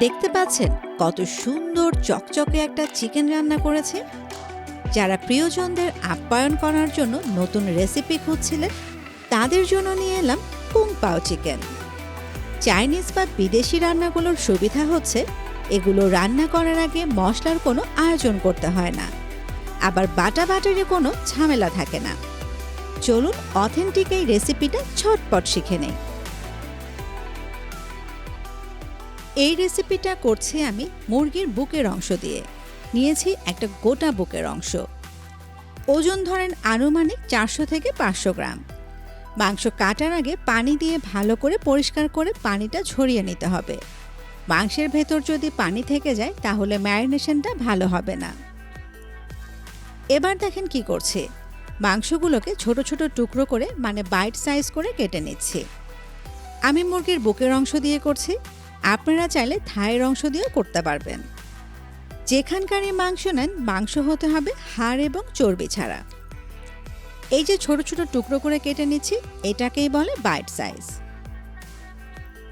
দেখতে পাচ্ছেন কত সুন্দর চকচকে একটা চিকেন রান্না করেছে। যারা প্রিয়জনদের আপ্যায়ন করার জন্য নতুন রেসিপি খুঁজছিলেন, তাদের জন্য নিয়ে এলাম কুং পাও চিকেন। চাইনিজ বা বিদেশি রান্নাগুলোর সুবিধা হচ্ছে, এগুলো রান্না করার আগে মশলার কোনো আয়োজন করতে হয় না। আবার বাটা বাটারে কোনো ঝামেলা থাকে না। চলুন অথেন্টিক এই রেসিপিটা ছটপট শিখে নেই। এই রেসিপিটা করছি আমি মুরগির বুকের অংশ দিয়ে। নিয়েছি একটা গোটা বুকের অংশ। ওজন ধরেন আনুমানিক চারশো থেকে পাঁচশো গ্রাম। মাংস কাটার আগে পানি দিয়ে ভালো করে পরিষ্কার করে পানিটা ঝরিয়ে নিতে হবে। মাংসের ভেতর যদি পানি থেকে যায়, তাহলে ম্যারিনেশনটা ভালো হবে না। এবার দেখেন কি করছে। মাংসগুলোকে ছোট ছোট টুকরো করে মানে বাইট সাইজ করে কেটে নিচ্ছি। আমি মুরগির বুকের অংশ দিয়ে করছি। আপনারা চাইলে থায়ের অংশ দিয়েও করতে পারবেন। যেখানকারই মাংস নেন, মাংস হতে হবে হাড় এবং চর্বি ছাড়া। এই যে ছোট ছোট টুকরো করে কেটে নিচ্ছি, এটাকেই বলে বাইট সাইজ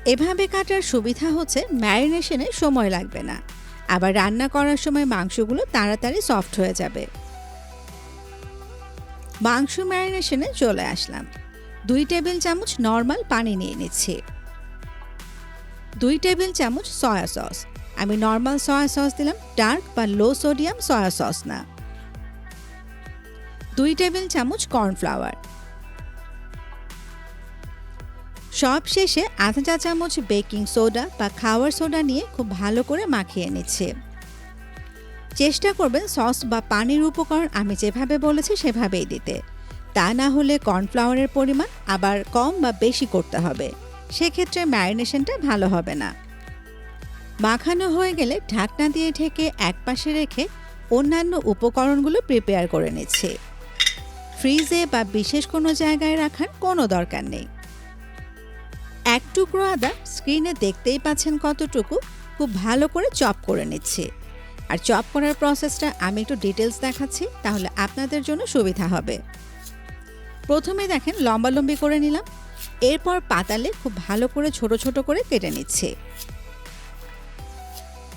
এভাবে কাটার সুবিধা হচ্ছে ম্যারিনেশনে সময় লাগবে না। আবার রান্না করার সময় মাংসগুলো তাড়াতাড়ি সফট হয়ে যাবে। মাংস ম্যারিনেশনে চলে আসলাম। দুই টেবিল চামচ নর্মাল পানি নিয়ে নিচ্ছি। দুই টেবিল চামচ সয়া সস আমি নর্মাল সয়া সস দিলাম ডার্ক বা লো সোডিয়াম সয়া সস না। দুই টেবিল চামচ কর্নফ্লাওয়ার সব শেষে আধা চা চামচ বেকিং সোডা বা খাওয়ার সোডা নিয়ে খুব ভালো করে মাখিয়ে নিচ্ছে। চেষ্টা করবেন সস বা পানির উপকরণ আমি যেভাবে বলেছি সেভাবেই দিতে। তা না হলে কর্নফ্লাওয়ারের পরিমাণ আবার কম বা বেশি করতে হবে। সেক্ষেত্রে ম্যারিনেশনটা ভালো হবে না। মাখানো হয়ে গেলে ঢাকনা দিয়ে ঢেকে এক পাশে রেখে অন্যান্য উপকরণগুলো প্রিপেয়ার করে নিচ্ছে। ফ্রিজে বা বিশেষ কোনো জায়গায় রাখার কোনো দরকার নেই। এক টুকরো আদা স্ক্রিনে দেখতেই পাচ্ছেন কতটুকু, খুব ভালো করে চপ করে নিচ্ছে। আর চপ করার প্রসেসটা আমি একটু ডিটেলস দেখাচ্ছি, তাহলে আপনাদের জন্য সুবিধা হবে। প্রথমে দেখেন লম্বালম্বি করে নিলাম। এরপর পাতালে খুব ভালো করে ছোট ছোট করে কেটে নিচ্ছে।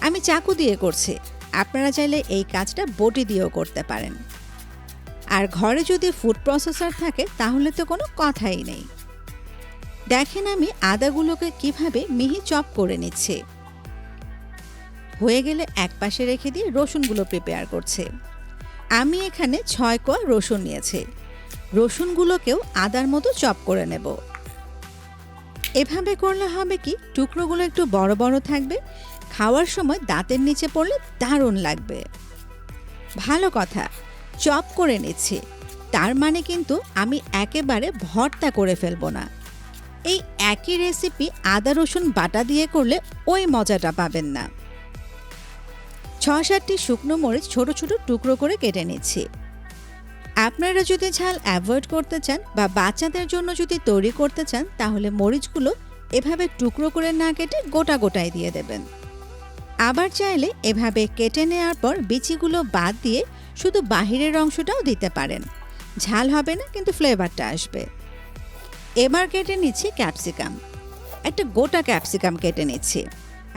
আমি চাকু দিয়ে করছি। আপনারা চাইলে এই কাজটা বটি দিয়েও করতে পারেন। আর ঘরে যদি ফুড প্রসেসর থাকে, তাহলে তো কোনো কথাই নেই। দেখেন আমি আদাগুলোকে কীভাবে মিহি চপ করে নিচ্ছে। হয়ে গেলে এক পাশে রেখে দিয়ে রসুনগুলো প্রিপেয়ার করছে। আমি এখানে ছয় কোয়া রসুন নিয়েছি। রসুনগুলোকেও আদার মতো চপ করে নেব। এভাবে করলে হবে কি? টুকরোগুলো একটু বড় বড় থাকবে। খাওয়ার সময় দাঁতের নিচে পড়লে দারুণ লাগবে। ভালো কথা, চপ করে নিচ্ছি। তার মানে কিন্তু আমি একেবারে ভর্তা করে ফেলব না। এই একই রেসিপি আদা, রসুন বাটা দিয়ে করলে ওই মজাটা পাবেন না। ছ সাতটি শুকনো মরিচ ছোট ছোট টুকরো করে কেটে নিচ্ছি। আপনারা যদি ঝাল অ্যাভয়েড করতে চান বা বাচ্চাদের জন্য যদি তৈরি করতে চান, তাহলে মরিচগুলো এভাবে টুকরো করে না কেটে গোটা গোটায় দিয়ে দেবেন। আবার চাইলে এভাবে কেটে নেওয়ার পর বিচিগুলো বাদ দিয়ে শুধু বাহিরের অংশটাও দিতে পারেন। ঝাল হবে না, কিন্তু ফ্লেভারটা আসবে। এবার কেটে নিচ্ছি ক্যাপসিকাম একটা গোটা ক্যাপসিকাম কেটে নিচ্ছি।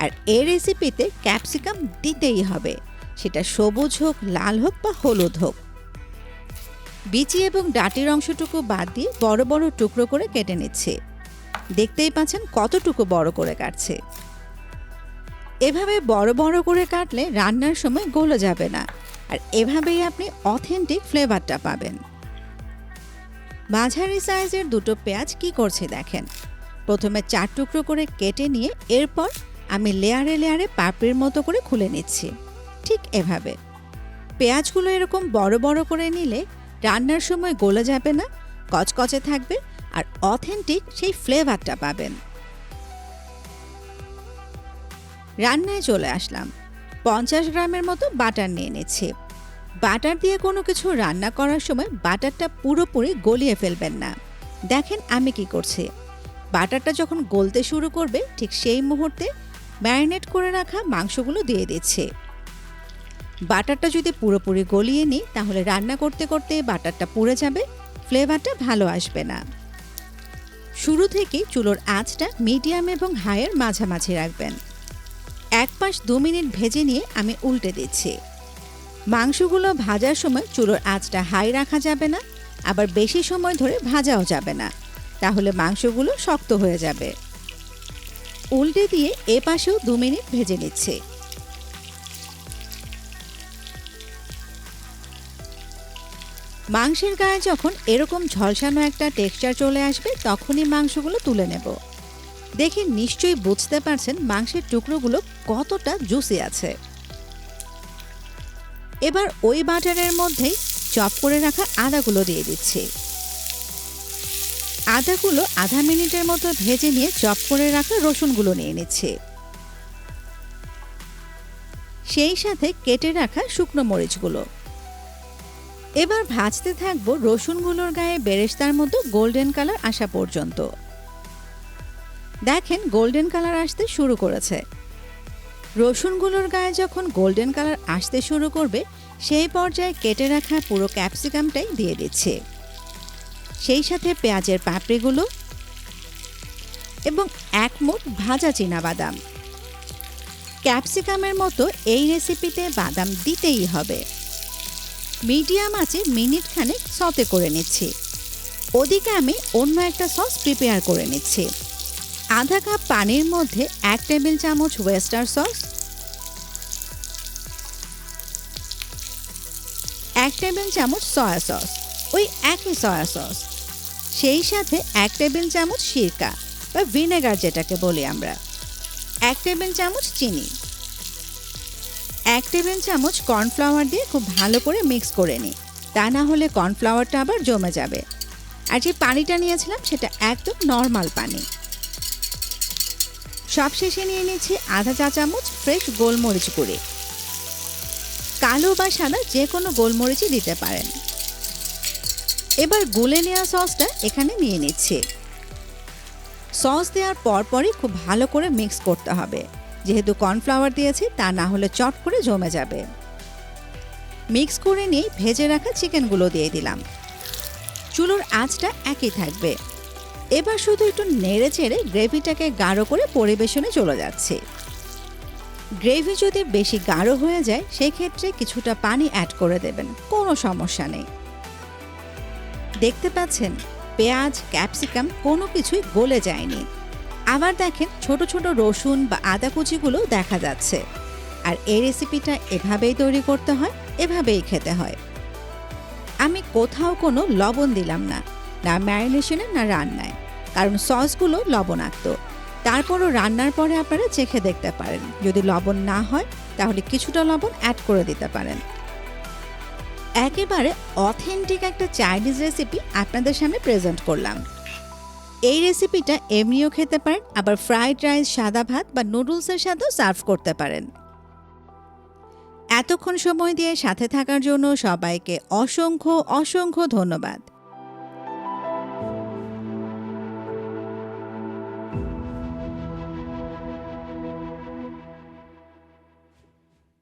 আর এই রেসিপিতে ক্যাপসিকাম দিতেই হবে। সেটা সবুজ হোক, লাল হোক বা হলুদ হোক। বিচি এবং ডাটির অংশটুকু বাদ দিয়ে বড় বড় টুকরো করে কেটে নিচ্ছে। দেখতেই পাচ্ছেন কতটুকু বড় করে কাটছে। এভাবে বড় বড় করে কাটলে রান্নার সময় গলে যাবে না। আর এভাবেই আপনি অথেন্টিক ফ্লেভারটা পাবেন। মাঝারি সাইজের দুটো পেঁয়াজ কি করছে দেখেন। প্রথমে চার টুকরো করে কেটে নিয়ে এরপর আমি লেয়ারে লেয়ারে পাপড়ির মতো করে খুলে নিচ্ছি। ঠিক এভাবে। পেঁয়াজগুলো এরকম বড় বড় করে নিলে রান্নার সময় গলে যাবে না, কচকচে থাকবে আর অথেন্টিক সেই ফ্লেভারটা পাবেন। রান্নায় চলে আসলাম। পঞ্চাশ গ্রামের মতো বাটার নিয়ে নিচ্ছি। বাটার দিয়ে কোনো কিছু রান্না করার সময় বাটারটা পুরোপুরি গলিয়ে ফেলবেন না। দেখেন আমি কি করছি। বাটারটা যখন গলতে শুরু করবে, ঠিক সেই মুহূর্তে ম্যারিনেট করে রাখা মাংসগুলো দিয়ে দিচ্ছে। বাটারটা যদি পুরোপুরি গলিয়ে নিই, তাহলে রান্না করতে করতে বাটারটা পুড়ে যাবে, ফ্লেভারটা ভালো আসবে না। শুরু থেকেই চুলোর আঁচটা মিডিয়াম এবং হাইয়ের মাঝামাঝি রাখবেন। এক পাশ দু মিনিট ভেজে নিয়ে আমি উল্টে দিচ্ছি। মাংসগুলো ভাজার সময় চুলোর আঁচটা হাই রাখা যাবে না, আবার বেশি সময় ধরে ভাজাও যাবে না, তাহলে মাংসগুলো শক্ত হয়ে যাবে। উল্টে দিয়ে এ পাশেও দু মিনিট ভেজে নিচ্ছে। মাংসের গায়ে যখন এরকম ঝলসানো একটা টেক্সচার চলে আসবে, তখনই মাংসগুলো তুলে নেব। দেখে নিশ্চয়ই বুঝতে পারছেন মাংসের টুকরোগুলো কতটা জুসি আছে। এবার ওই বাটারের মধ্যেই চপ করে রাখা আদাগুলো দিয়ে দিচ্ছি। আদাগুলো আধা মিনিটের মতো ভেজে নিয়ে চপ করে রাখা রসুনগুলো নিয়ে নিচ্ছে। সেই সাথে কেটে রাখা শুকনো মরিচগুলো। এবার ভাজতে থাকব রসুনগুলোর গায়ে বেরেস্তার মতো গোল্ডেন কালার আসা পর্যন্ত। দেখেন গোল্ডেন কালার আসতে শুরু করেছে। রসুনগুলোর গায়ে যখন গোল্ডেন কালার আসতে শুরু করবে, সেই পর্যায়ে কেটে রাখা পুরো ক্যাপসিকামটাই দিয়ে দিচ্ছে। সেই সাথে পেঁয়াজের পাপড়িগুলো এবং এক মুঠ ভাজা বাদাম ক্যাপসিকামের মতো এই রেসিপিতে বাদাম দিতেই হবে। মিডিয়াম আছে, মিনিট খানেক সতে করে নিচ্ছি। ওদিকে আমি অন্য একটা সস প্রিপেয়ার করে নিচ্ছি। আধা কাপ পানির মধ্যে এক টেবিল চামচ ওয়েস্টার সস। এক টেবিল চামচ সয়া সস। ওই একই সয়া সস। সেই সাথে এক টেবিল চামচ সিরকা বা ভিনেগার যেটাকে বলি আমরা। এক টেবিল চামচ চিনি। এক টেবিল চামচ কর্নফ্লাওয়ার দিয়ে খুব ভালো করে মিক্স করে নিই। তা না হলে কর্নফ্লাওয়ারটা আবার জমে যাবে। আর যে পানিটা নিয়েছিলাম সেটা একদম নর্মাল পানি। সবশেষে নিয়ে নিচ্ছি আধা চা চামচ ফ্রেশ গোলমরিচ গুঁড়ি। কালো বা সাদা যে কোনো গোলমরিচই দিতে পারেন। এবার গুলে নেওয়া সসটা এখানে নিয়ে নিচ্ছি। সস দেওয়ার পরপরই খুব ভালো করে মিক্স করতে হবে। যেহেতু কর্নফ্লাওয়ার দিয়েছি, তা না হলে চট করে জমে যাবে। মিক্স করে নিয়ে ভেজে রাখা চিকেনগুলো দিয়ে দিলাম। চুলোর আঁচটা একই থাকবে। এবার শুধু একটু নেড়ে চেড়ে গ্রেভিটাকে গাঢ় করে পরিবেশনে চলে যাচ্ছে। গ্রেভি যদি বেশি গাঢ় হয়ে যায়, সেক্ষেত্রে কিছুটা পানি অ্যাড করে দেবেন, কোনো সমস্যা নেই। দেখতে পাচ্ছেন, পেঁয়াজ, ক্যাপসিকাম কোনো কিছুই গলে যায়নি। আবার দেখেন ছোট ছোট রসুন বা আদা কুচিগুলো দেখা যাচ্ছে। আর এই রেসিপিটা এভাবেই তৈরি করতে হয়, এভাবেই খেতে হয়। আমি কোথাও কোনো লবণ দিলাম না না ম্যারিনেশনে, না রান্নায়। কারণ সসগুলো লবণাক্ত। তারপরও রান্নার পরে আপনারা চেখে দেখতে পারেন। যদি লবণ না হয়, তাহলে কিছুটা লবণ অ্যাড করে দিতে পারেন। একেবারে অথেন্টিক একটা চাইনিজ রেসিপি আপনাদের সামনে প্রেজেন্ট করলাম। এই রেসিপিটা এমনিও খেতে পারেন, আবার ফ্রাইড রাইস সাদা ভাত বা নুডলসের সাথেও সার্ভ করতে পারেন। এতক্ষণ সময় দিয়ে সাথে থাকার জন্য সবাইকে অসংখ্য অসংখ্য ধন্যবাদ।